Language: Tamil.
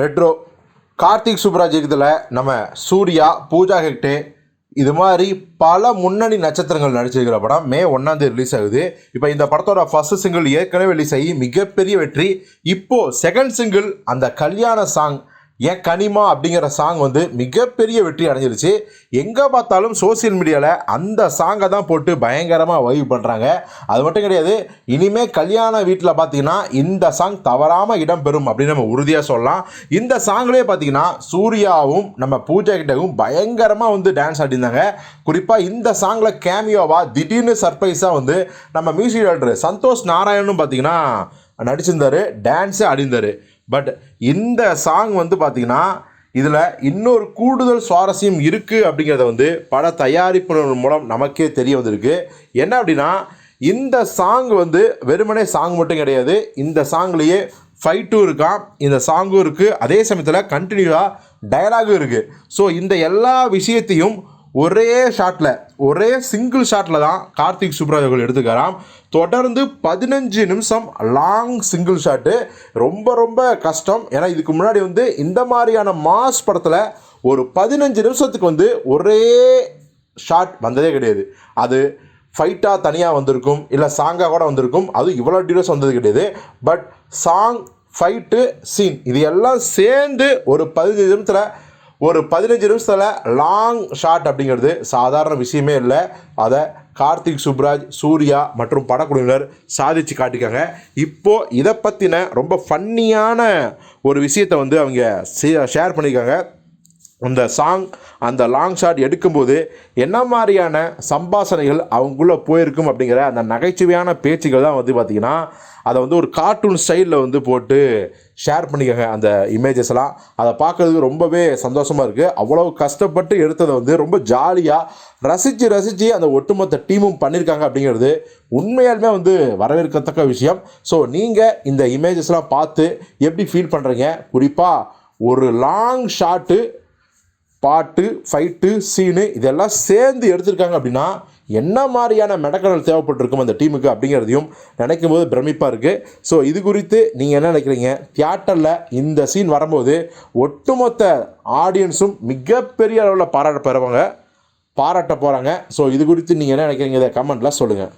ரெட்ரோ. கார்த்திக் சுப்ராஜ் இதில் நம்ம சூர்யா பூஜா ஹெக்டே இது மாதிரி பல முன்னணி நட்சத்திரங்கள் நடிச்சிருக்கிற படம். மே ஒன்றாந்தேதி ரிலீஸ் ஆகுது. இப்போ இந்த படத்தோட ஃபர்ஸ்ட் சிங்கிள் ஏற்கனவே ரிலீஸ் ஆகி மிகப்பெரிய வெற்றி. இப்போது செகண்ட் சிங்கிள் அந்த கல்யாண சாங் ஏன் கனிமா அப்படிங்கிற சாங் வந்து மிகப்பெரிய வெற்றி அடைஞ்சிருச்சு. எங்கே பார்த்தாலும் சோஷியல் மீடியாவில் அந்த சாங்கை தான் போட்டு பயங்கரமாக வைவ் பண்ணுறாங்க அது மட்டும் கிடையாது இனிமேல் கல்யாண வீட்டில் பார்த்தீங்கன்னா இந்த சாங் தவறாமல் இடம்பெறும் அப்படின்னு நம்ம உறுதியாக சொல்லலாம். இந்த சாங்லேயே பார்த்தீங்கன்னா சூர்யாவும் நம்ம பூஜா கிட்டவும் பயங்கரமாக வந்து டான்ஸ் ஆடிருந்தாங்க குறிப்பாக இந்த சாங்கில் கேமியோவாக திடீர்னு சர்ப்ரைஸாக வந்து நம்ம மியூசிக் டைரக்டர் சந்தோஷ் நாராயணும் பார்த்தீங்கன்னா நடிச்சிருந்தாரு டான்ஸே அடிந்தார் பட் இந்த சாங் வந்து பார்த்தீங்கன்னா இதில் இன்னொரு கூடுதல் சுவாரஸ்யம் இருக்குது அப்படிங்கிறத வந்து பட தயாரிப்பினர் மூலம் நமக்கே தெரிய வந்திருக்கு. என்ன அப்படின்னா இந்த சாங் வந்து வெறுமனே சாங் மட்டும் கிடையாது. இந்த சாங்லேயே ஃபைட்டும் இருக்கான் இந்த சாங்கும் இருக்குது அதே சமயத்தில் கண்டினியூவாக டயலாகும் இருக்குது ஸோ இந்த எல்லா விஷயத்தையும் ஒரே ஷாட்டில் ஒரே சிங்கிள் ஷாட்டில் தான் கார்த்திக் சுப்ராஜ் அவர்கள் எடுத்துக்கிறாராம். தொடர்ந்து பதினஞ்சு நிமிஷம் லாங் சிங்கிள் ஷாட்டு ரொம்ப ரொம்ப கஷ்டம். ஏன்னா இதுக்கு முன்னாடி வந்து இந்த மாதிரியான மாஸ் படத்தில் ஒரு பதினஞ்சு நிமிஷத்துக்கு வந்து ஒரே ஷாட் வந்ததே கிடையாது. அது ஃபைட்டாக தனியாக வந்திருக்கும் இல்லை சாங்காக கூட வந்திருக்கும். அது இவ்வளோ டியூரஸ் வந்தது கிடையாது. பட் சாங் ஃபைட்டு சீன் இது எல்லாம் சேர்ந்து ஒரு பதினஞ்சு நிமிஷத்தில் ஒரு பதினஞ்சு நிமிஷத்தில் லாங் ஷாட் அப்படிங்கிறது சாதாரண விஷயமே இல்லை. அதை கார்த்திக் சுப்ராஜ் சூர்யா மற்றும் படக்குழுவினர் சாதிச்சு காட்டிக்காங்க இப்போது இதை பற்றின ரொம்ப ஃபன்னியான ஒரு விஷயத்தை வந்து அவங்க ஷேர் பண்ணியிருக்காங்க. அந்த சாங் அந்த லாங் ஷாட் எடுக்கும்போது என்ன மாதிரியான சம்பாஷணைகள் அவங்களுக்குள்ளே போயிருக்கும் அப்படிங்கிற அந்த நகைச்சுவையான பேச்சுகள் தான் வந்து பார்த்திங்கன்னா அதை வந்து ஒரு கார்ட்டூன் ஸ்டைலில் வந்து போட்டு ஷேர் பண்ணிக்கோங்க அந்த இமேஜஸ்லாம் அதை பார்க்குறதுக்கு ரொம்பவே சந்தோஷமாக இருக்குது அவ்வளோ கஷ்டப்பட்டு எடுத்ததை வந்து ரொம்ப ஜாலியாக ரசித்து ரசித்து அந்த ஒட்டுமொத்த டீமும் பண்ணியிருக்காங்க அப்படிங்கிறது உண்மையாலுமே வந்து வரவேற்கத்தக்க விஷயம். ஸோ நீங்கள் இந்த இமேஜஸ்லாம் பார்த்து எப்படி ஃபீல் பண்ணுறீங்க குறிப்பாக ஒரு லாங் ஷாட்டு பாட்டு ஃபைட்டு சீனு இதெல்லாம் சேர்ந்து எடுத்திருக்காங்க அப்படின்னா என்ன மாதிரியான மெடக்கடல் தேவைப்பட்டிருக்கும் அந்த டீமுக்கு அப்படிங்கிறதையும் நினைக்கும் போது பிரமிப்பாக இருக்குது ஸோ இது குறித்து நீங்கள் என்ன நினைக்கிறீங்க? தியேட்டரில் இந்த சீன் வரும்போது ஒட்டுமொத்த ஆடியன்ஸும் மிகப்பெரிய அளவில் பாராட்ட பெறுவாங்க பாராட்ட போகிறாங்க ஸோ இது குறித்து நீங்கள் என்ன நினைக்கிறீங்க இதை கமெண்ட்டில் சொல்லுங்கள்